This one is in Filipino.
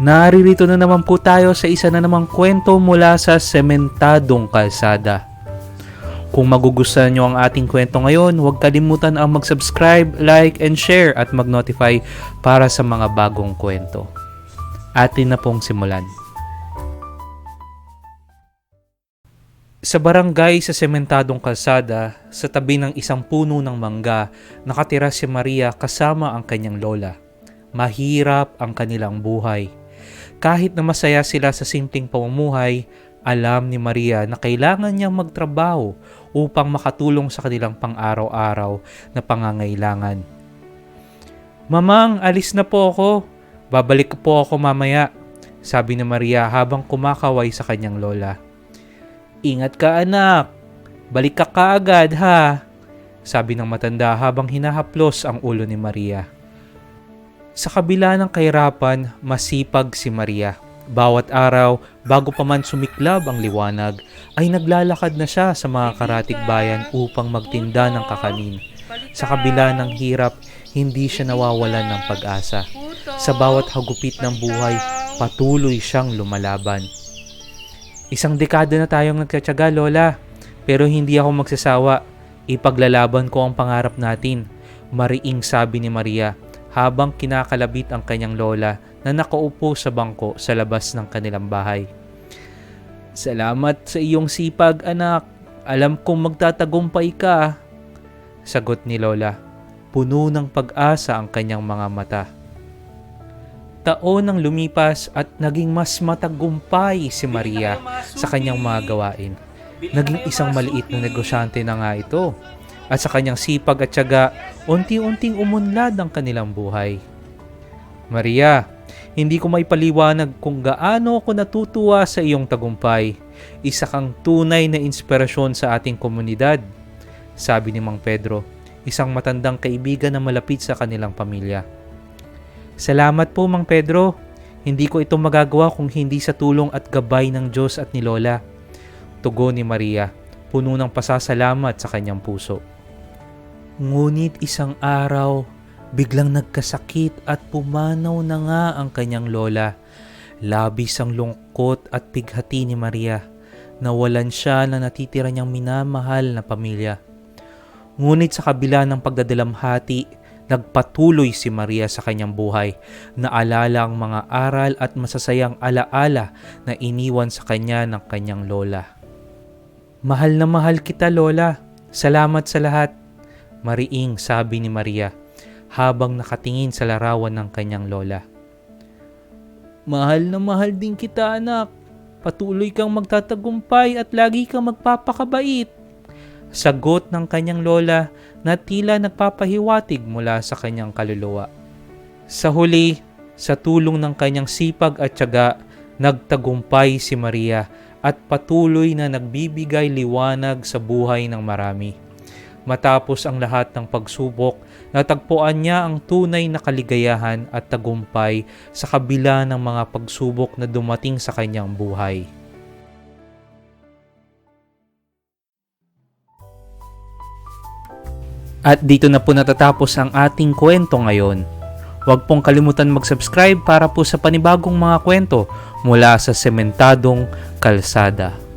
Naririto na naman po tayo sa isa na namang kwento mula sa sementadong kalsada. Kung magugustuhan nyo ang ating kwento ngayon, huwag kalimutan ang mag-subscribe, like, and share at mag-notify para sa mga bagong kwento. Atin na pong simulan. Sa barangay sa sementadong kalsada, sa tabi ng isang puno ng mangga, nakatira si Maria kasama ang kanyang lola. Mahirap ang kanilang buhay. Kahit na masaya sila sa simpleng pamumuhay, alam ni Maria na kailangan niyang magtrabaho upang makatulong sa kanilang pang-araw-araw na pangangailangan. Mamang, alis na po ako. Babalik po ako mamaya, sabi ni Maria habang kumakaway sa kanyang lola. Ingat ka anak, balik ka kaagad ha, sabi ng matanda habang hinahaplos ang ulo ni Maria. Sa kabila ng kahirapan, masipag si Maria. Bawat araw, bago pa man sumiklab ang liwanag, ay naglalakad na siya sa mga karatig bayan upang magtinda ng kakanin. Sa kabila ng hirap, hindi siya nawawalan ng pag-asa. Sa bawat hagupit ng buhay, patuloy siyang lumalaban. Isang dekada na tayong nagtsatsaga, Lola. Pero hindi ako magsasawa. Ipaglalaban ko ang pangarap natin. Mariing sabi ni Maria habang kinakalabit ang kanyang lola na nakaupo sa bangko sa labas ng kanilang bahay. Salamat sa iyong sipag, anak. Alam kong magtatagumpay ka. Sagot ni Lola. Puno ng pag-asa ang kanyang mga mata. Taon ang lumipas at naging mas matagumpay si Maria sa kanyang mga gawain. Naging isang maliit na negosyante na nga ito. At sa kanyang sipag at tiyaga, unti-unting umunlad ang kanilang buhay. Maria, hindi ko may paliwanag kung gaano ako natutuwa sa iyong tagumpay. Isa kang tunay na inspirasyon sa ating komunidad, sabi ni Mang Pedro, isang matandang kaibigan na malapit sa kanilang pamilya. Salamat po, Mang Pedro. Hindi ko ito magagawa kung hindi sa tulong at gabay ng Diyos at ni Lola. Tugon ni Maria, puno ng pasasalamat sa kanyang puso. Ngunit isang araw, biglang nagkasakit at pumanaw na nga ang kanyang lola. Labis ang lungkot at pighati ni Maria. Nawalan siya na natitira niyang minamahal na pamilya. Ngunit sa kabila ng pagdadalamhati, nagpatuloy si Maria sa kanyang buhay. Naalala ang mga aral at masasayang alaala na iniwan sa kanya ng kanyang lola. Mahal na mahal kita, Lola. Salamat sa lahat. Mariing sabi ni Maria habang nakatingin sa larawan ng kanyang lola. Mahal na mahal din kita anak. Patuloy kang magtatagumpay at lagi kang magpapakabait. Sagot ng kanyang lola na tila nagpapahiwatig mula sa kanyang kaluluwa. Sa huli, sa tulong ng kanyang sipag at tiyaga, nagtagumpay si Maria at patuloy na nagbibigay liwanag sa buhay ng marami. Matapos ang lahat ng pagsubok, natagpuan niya ang tunay na kaligayahan at tagumpay sa kabila ng mga pagsubok na dumating sa kanyang buhay. At dito na po natatapos ang ating kwento ngayon. Huwag pong kalimutan mag-subscribe para po sa panibagong mga kwento mula sa sementadong kalsada.